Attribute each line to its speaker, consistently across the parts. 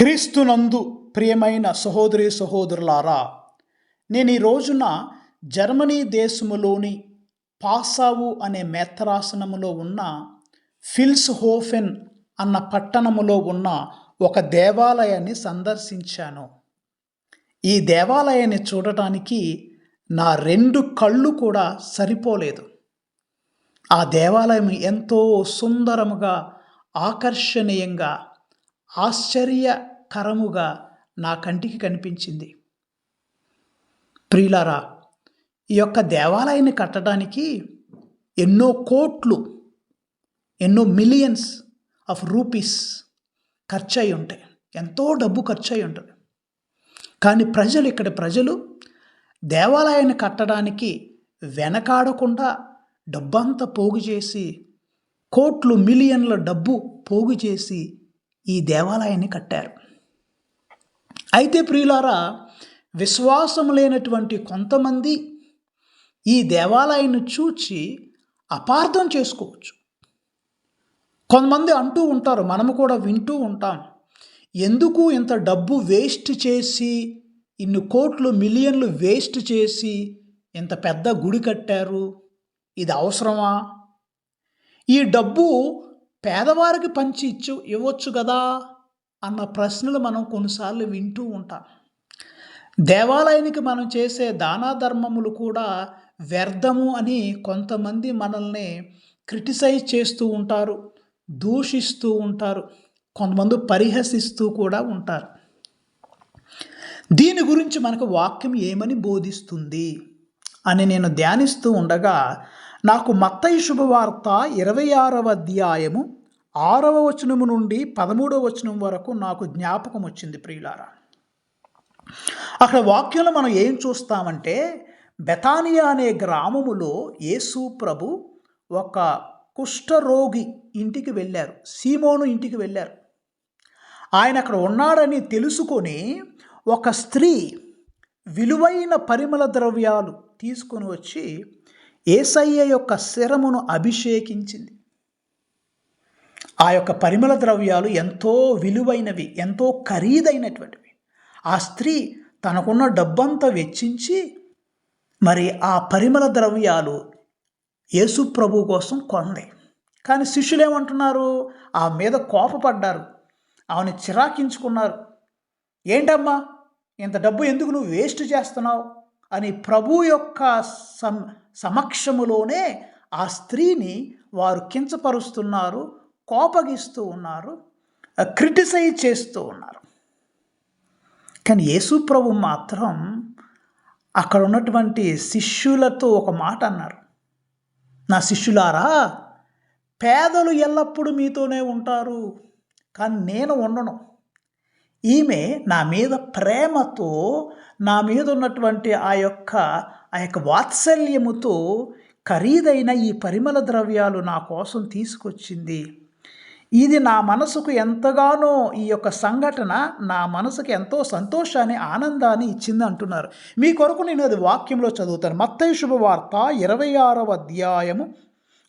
Speaker 1: క్రీస్తునందు ప్రియమైన సహోదరి సహోదరులారా నేను ఈ రోజున జర్మనీ దేశములోని పాసావు అనే మేత్తరాసనములో ఉన్న ఫిల్స్ హోఫెన్ అన్న పట్టణములో ఉన్న ఒక దేవాలయాన్ని సందర్శించాను. ఈ దేవాలయాన్ని చూడటానికి నా రెండు కళ్ళు కూడా సరిపోలేదు. ఆ దేవాలయం ఎంతో సుందరముగా ఆకర్షణీయంగా ఆశ్చర్యకరముగా నా కంటికి కనిపించింది. ప్రియులారా ఈ యొక్క దేవాలయాన్ని కట్టడానికి ఎన్నో కోట్లు ఎన్నో మిలియన్స్ ఆఫ్ రూపీస్ ఖర్చు అయి ఉంటాయి. ఎంతో డబ్బు ఖర్చు అయి ఉంటుంది. కానీ ప్రజలు ఇక్కడ ప్రజలు దేవాలయాన్ని కట్టడానికి వెనకాడకుండా డబ్బంతా పోగు చేసి కోట్లు మిలియన్ల డబ్బు పోగు చేసి ఈ దేవాలయాన్ని కట్టారు. అయితే ప్రియులారా విశ్వాసం లేనటువంటి కొంతమంది ఈ దేవాలయాన్ని చూచి అపార్థం చేసుకోవచ్చు. కొంతమంది అంటూ ఉంటారు మనము కూడా వింటూ ఉంటాం ఎందుకు ఇంత డబ్బు వేస్ట్ చేసి ఇన్ని కోట్లు మిలియన్లు వేస్ట్ చేసి ఇంత పెద్ద గుడి కట్టారు? ఇది అవసరమా? ఈ డబ్బు పేదవారికి పంచి ఇచ్చు ఇవ్వచ్చు కదా అన్న ప్రశ్నలు మనం కొన్నిసార్లు వింటూ ఉంటాం. దేవాలయానికి మనం చేసే దానా ధర్మములు కూడా వ్యర్థము అని కొంతమంది మనల్ని క్రిటిసైజ్ చేస్తూ ఉంటారు దూషిస్తూ ఉంటారు కొంతమంది పరిహసిస్తూ కూడా ఉంటారు. దీని గురించి మనకు వాక్యం ఏమని బోధిస్తుంది అని నేను ధ్యానిస్తూ ఉండగా నాకు మత్తయి శుభవార్త ఇరవై ఆరవ అధ్యాయము ఆరవ వచనము నుండి పదమూడవ వచనం వరకు నాకు జ్ఞాపకం వచ్చింది ప్రియులారా. అక్కడ వాక్యంలో మనం ఏం చూస్తామంటే బెతానియా అనే గ్రామములో యేసు ప్రభు ఒక కుష్ఠరోగి ఇంటికి వెళ్ళారు సీమోను ఇంటికి వెళ్ళారు. ఆయన అక్కడ ఉన్నాడని తెలుసుకొని ఒక స్త్రీ విలువైన పరిమళ ద్రవ్యాలు తీసుకొని వచ్చి ఏసయ్య యొక్క శిరమును అభిషేకించింది. ఆ యొక్క పరిమళ ద్రవ్యాలు ఎంతో విలువైనవి ఎంతో ఖరీదైనటువంటివి. ఆ స్త్రీ తనకున్న డబ్బంతా వెచ్చించి మరి ఆ పరిమళ ద్రవ్యాలు యేసు ప్రభు కోసం కొంది కానీ శిష్యులు ఏమంటున్నారు ఆ మీద కోపపడ్డారు ఆమెను చిరాకించుకున్నారు. ఏంటమ్మా ఇంత డబ్బు ఎందుకు నువ్వు వేస్ట్ చేస్తున్నావు? అని ప్రభు యొక్క సమ సమక్షములోనే ఆ స్త్రీని వారు కించపరుస్తున్నారు. కోపగిస్తూ ఉన్నారు క్రిటిసైజ్ చేస్తూ ఉన్నారు. కానీ యేసు ప్రభు మాత్రం అక్కడ ఉన్నటువంటి శిష్యులతో ఒక మాట అన్నారు. నా శిష్యులారా పేదలు ఎల్లప్పుడూ మీతోనే ఉంటారు కానీ నేను ఉండను. ఈమె నా మీద ప్రేమతో నా మీద ఉన్నటువంటి ఆ యొక్క ఆ యొక్క వాత్సల్యముతో ఖరీదైన ఈ పరిమళ ద్రవ్యాలు నా కోసం తీసుకొచ్చింది. ఇది నా మనసుకు ఎంతగానో ఈ యొక్క సంఘటన నా మనసుకు ఎంతో సంతోషాన్ని ఆనందాన్ని ఇచ్చింది అంటున్నారు. మీ కొరకు నేను అది వాక్యంలో చదువుతాను. మత్తయి శుభవార్త ఇరవై ఆరవ అధ్యాయము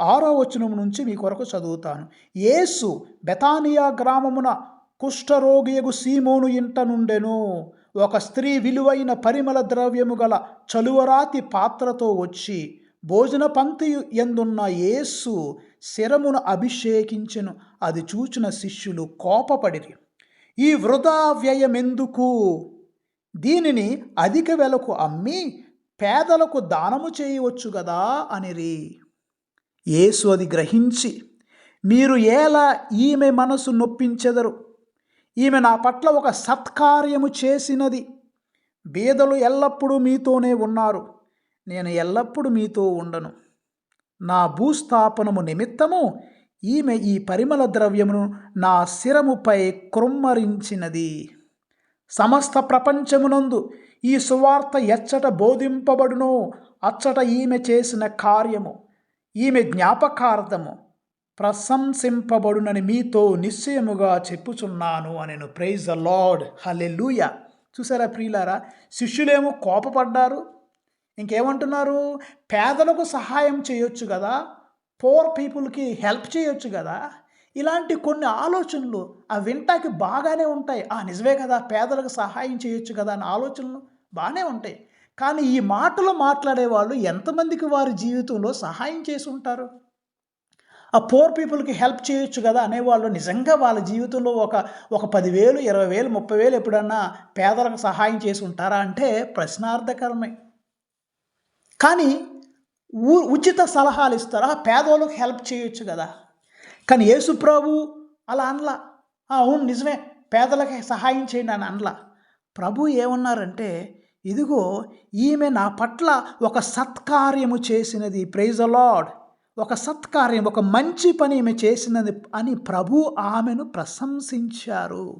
Speaker 1: ఆరో వచనం నుంచి మీ కొరకు చదువుతాను. యేసు బెతానియా గ్రామమున కుష్ఠరోగియగు సీమోను ఇంట నుండెను ఒక స్త్రీ విలువైన పరిమళ ద్రవ్యము గల చలువరాతి పాత్రతో వచ్చి భోజన పంక్తి ఎందున్న యేసు శిరమును అభిషేకించెను అది చూచిన శిష్యులు కోపపడిరి. ఈ వృధా వ్యయమెందుకు దీనిని అధిక వెలకు అమ్మి పేదలకు దానము చేయవచ్చు కదా అనిరి. యేసు అది గ్రహించి మీరు ఎలా ఈమె మనసు నొప్పించెదరు? ఈమె నా పట్ల ఒక సత్కార్యము చేసినది. బీదలు ఎల్లప్పుడూ మీతోనే ఉన్నారు. నేను ఎల్లప్పుడూ మీతో ఉండను. నా భూస్థాపనము నిమిత్తము ఈమె ఈ పరిమళ ద్రవ్యమును నా శిరముపై కృమ్మరించినది సమస్త ప్రపంచమునందు ఈ సువార్త ఎచ్చట బోధింపబడునో. అచ్చట ఈమె చేసిన కార్యము ఈమె జ్ఞాపకార్థము ప్రశంసింపబడునని మీతో నిశ్చయముగా చెప్పుచున్నాను నేను ప్రైజ్ ద లార్డ్. హలెలూయ చూసారా ప్రియులారా శిష్యులేమో కోపపడ్డారు. ఇంకేమంటున్నారు? పేదలకు సహాయం చేయొచ్చు కదా? పోర్ పీపుల్కి హెల్ప్ చేయొచ్చు కదా? ఇలాంటి కొన్ని ఆలోచనలు ఆ వింటాకి బాగానే ఉంటాయి. ఆ నిజమే కదా పేదలకు సహాయం చేయొచ్చు కదా అనే ఆలోచనలు బాగానే ఉంటాయి. కానీ ఈ మాటలు మాట్లాడే వాళ్ళు ఎంతమందికి వారి జీవితంలో సహాయం చేసి ఉంటారు? ఆ పోర్ పీపుల్కి హెల్ప్ చేయొచ్చు కదా అనేవాళ్ళు నిజంగా వాళ్ళ జీవితంలో ఒక ఒక పదివేలు ఇరవై వేలు ముప్పై వేలు ఎప్పుడన్నా పేదలకు సహాయం చేసి ఉంటారా అంటే ప్రశ్నార్థకరమే. కానీ ఊ ఉచిత సలహాలు ఇస్తారా? పేదోళ్ళకి హెల్ప్ చేయొచ్చు కదా. కానీ యేసుప్రభు అలా అనలా. అవును నిజమే. పేదలకి సహాయం చేయండి అని అనలా. ప్రభు ఏమన్నారంటే ఇదిగో ఈమె నా పట్ల ఒక సత్కార్యము చేసినది. ప్రైజ్ అలాడ్ ఒక సత్కార్యం ఒక మంచి పని ఈమె చేసినది అని ప్రభు ఆమెను ప్రశంసించారు.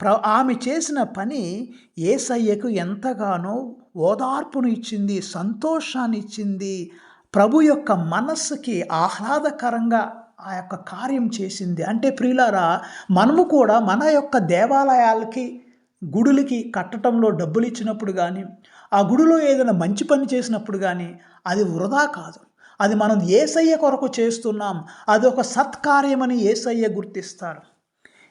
Speaker 1: ప్ర ఆమె చేసిన పని ఏసయ్యకు ఎంతగానో ఓదార్పును ఇచ్చింది సంతోషాన్ని ఇచ్చింది ప్రభు యొక్క మనస్సుకి ఆహ్లాదకరంగా ఆ యొక్క కార్యం చేసింది. అంటే ప్రియులారా మనము కూడా మన యొక్క దేవాలయాలకి గుడులకి కట్టడంలో డబ్బులు ఇచ్చినప్పుడు కానీ ఆ గుడిలో ఏదైనా మంచి పని చేసినప్పుడు కానీ అది వృధా కాదు. అది మనం ఏసయ్య కొరకు చేస్తున్నాం. అది ఒక సత్కార్యమని ఏసయ్య గుర్తిస్తారు.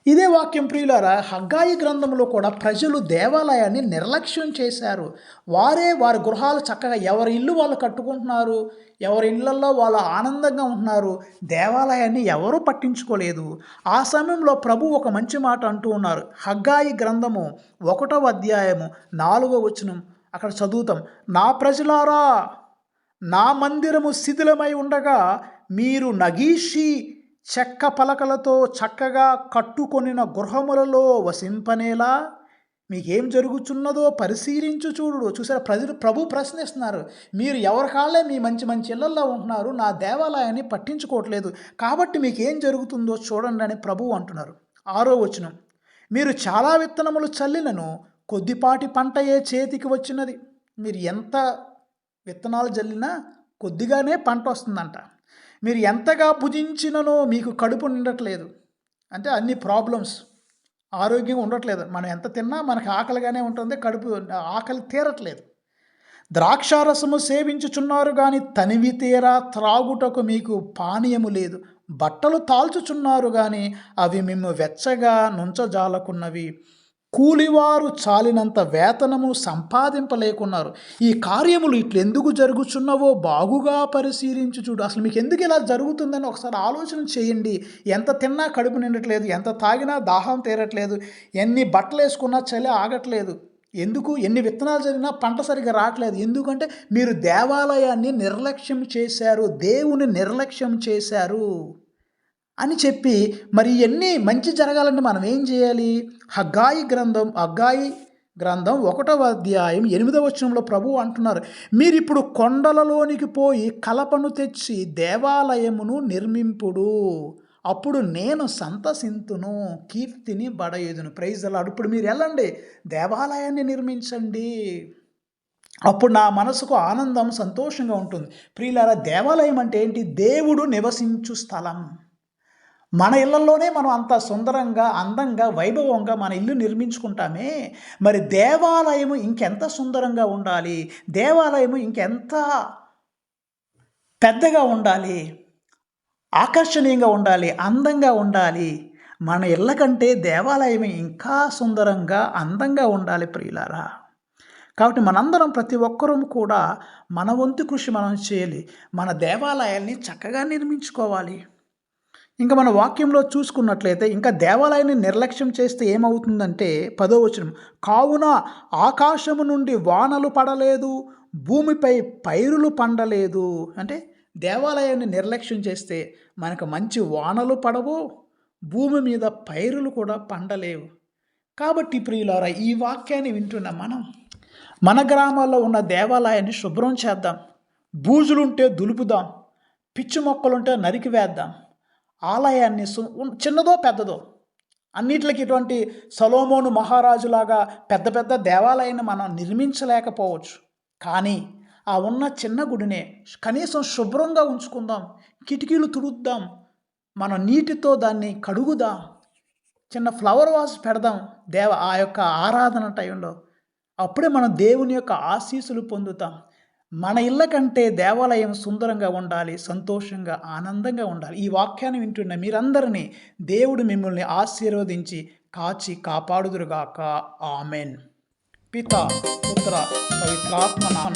Speaker 1: ఇదే వాక్యం ప్రియులారా హగ్గాయి గ్రంథంలో కూడా ప్రజలు దేవాలయాన్ని నిర్లక్ష్యం చేశారు. వారే వారి గృహాలు చక్కగా ఎవరి ఇల్లు వాళ్ళు కట్టుకుంటున్నారు ఎవరి ఇళ్ళలో వాళ్ళు ఆనందంగా ఉంటున్నారు దేవాలయాన్ని ఎవరూ పట్టించుకోలేదు. ఆ సమయంలో ప్రభు ఒక మంచి మాట అంటూ ఉన్నారు. హగ్గాయి గ్రంథము ఒకటవ అధ్యాయము నాలుగవ వచనం అక్కడ చదువుతాం. నా ప్రజలారా నా మందిరము శిథిలమై ఉండగా మీరు నగీషి చెక్క పలకలతో చక్కగా కట్టుకొనిన గృహములలో వసింపనేలా మీకేం జరుగుతున్నదో పరిశీలించు చూడు చూసారా? ప్రజలు ప్రభు ప్రశ్నిస్తున్నారు. మీరు ఎవరి కాళ్ళే మీ మంచి మంచి ఇళ్ళలో ఉంటున్నారు? నా దేవాలయాన్ని పట్టించుకోవట్లేదు. కాబట్టి మీకేం జరుగుతుందో చూడండి అని ప్రభువు అంటున్నారు. ఆరో వచనం. మీరు చాలా విత్తనములు చల్లినను కొద్దిపాటి పంటయే చేతికి వచ్చినది. మీరు ఎంత విత్తనాలు చల్లినా కొద్దిగానే పంట వస్తుందంట. మీరు ఎంతగా భుజించిననో మీకు కడుపు నిండట్లేదు. అంటే అన్ని ప్రాబ్లమ్స్ ఆరోగ్యం ఉండట్లేదు. మనం ఎంత తిన్నా మనకు ఆకలిగానే ఉంటుంది కడుపు ఆకలి తీరట్లేదు. ద్రాక్షారసము సేవించుచున్నారు కానీ తనివి తీరా త్రాగుటకు మీకు పానీయము లేదు. బట్టలు తాల్చుచున్నారు కానీ అవి మేము వెచ్చగా నుంచజాలకున్నవి. కూలివారు చాలినంత వేతనము సంపాదింపలేకున్నారు. ఈ కార్యములు ఇట్లెందుకు జరుగుచున్నవో బాగుగా పరిశీలించి చూడు. అసలు మీకు ఎందుకు ఇలా జరుగుతుందని ఒకసారి ఆలోచన చేయండి. ఎంత తిన్నా కడుపు నిండట్లేదు ఎంత తాగినా దాహం తీరట్లేదు ఎన్ని బట్టలు వేసుకున్నా చలి ఆగట్లేదు ఎందుకు ఎన్ని విత్తనాలు జరిగినా పంట సరిగా రావట్లేదు. ఎందుకంటే మీరు దేవాలయాన్ని నిర్లక్ష్యం చేశారు దేవుని నిర్లక్ష్యం చేశారు. అని చెప్పి మరి ఇవన్నీ మంచి జరగాలంటే మనం ఏం చేయాలి? హగ్గాయి గ్రంథం హగ్గాయి గ్రంథం ఒకటవ అధ్యాయం ఎనిమిదవ వచనంలో ప్రభు అంటున్నారు. మీరు ఇప్పుడు కొండలలోనికి పోయి కలపను తెచ్చి దేవాలయమును నిర్మింపుడు. అప్పుడు నేను సంతసింతును కీర్తిని బడయేదును. ప్రైజ్ అలాడు ఇప్పుడు మీరు వెళ్ళండి దేవాలయాన్ని నిర్మించండి. అప్పుడు నా మనసుకు ఆనందం సంతోషంగా ఉంటుంది. ప్రియులారా దేవాలయం అంటే ఏంటి? దేవుడు నివసించు స్థలం. మన ఇళ్ళలోనే మనం అంత సుందరంగా అందంగా వైభవంగా మన ఇల్లు నిర్మించుకుంటామే. మరి దేవాలయము ఇంకెంత సుందరంగా ఉండాలి? దేవాలయము ఇంకెంత పెద్దగా ఉండాలి? ఆకర్షణీయంగా ఉండాలి? అందంగా ఉండాలి? మన ఇళ్ళ కంటే దేవాలయం ఇంకా సుందరంగా అందంగా ఉండాలి ప్రియులారా. కాబట్టి మనందరం ప్రతి ఒక్కరూ కూడా మన వంతు కృషి మనం చేయాలి. మన దేవాలయాల్ని చక్కగా నిర్మించుకోవాలి. ఇంకా మన వాక్యంలో చూసుకున్నట్లయితే ఇంకా దేవాలయాన్ని నిర్లక్ష్యం చేస్తే ఏమవుతుందంటే పదో వచనం కావున ఆకాశము నుండి వానలు పడలేదు భూమిపై పైరులు పండలేదు. అంటే దేవాలయాన్ని నిర్లక్ష్యం చేస్తే మనకు మంచి వానలు పడవు భూమి మీద పైరులు కూడా పండలేవు. కాబట్టి ప్రియులారా ఈ వాక్యాన్ని వింటున్న మనం మన గ్రామాల్లో ఉన్న దేవాలయాన్ని శుభ్రం చేద్దాం బూజులుంటే దులుపుదాం పిచ్చి మొక్కలుంటే నరికివేద్దాం ఆలయాన్ని సు- చిన్నదో పెద్దదో. అన్నిట్లకి ఇటువంటి సలోమోను మహారాజులాగా పెద్ద పెద్ద దేవాలయాన్ని మనం నిర్మించలేకపోవచ్చు. కానీ ఆ ఉన్న చిన్న గుడినే కనీసం శుభ్రంగా ఉంచుకుందాం కిటికీలు తుడుద్దాం మనం నీటితో దాన్ని కడుగుదాం చిన్న ఫ్లవర్ వాస్ పెడదాం దేవ ఆ యొక్క ఆరాధన టైంలో. అప్పుడే మనం దేవుని యొక్క ఆశీస్సులు పొందుతాం. మన ఇళ్ళ కంటే దేవాలయం సుందరంగా ఉండాలి సంతోషంగా ఆనందంగా ఉండాలి. ఈ వాక్యాన్ని వింటున్న మీరందరినీ దేవుడు మిమ్మల్ని ఆశీర్వదించి కాచి కాపాడుదురుగాక. ఆమెన్. పిత పుత్ర పవిత్రాత్మ నామ.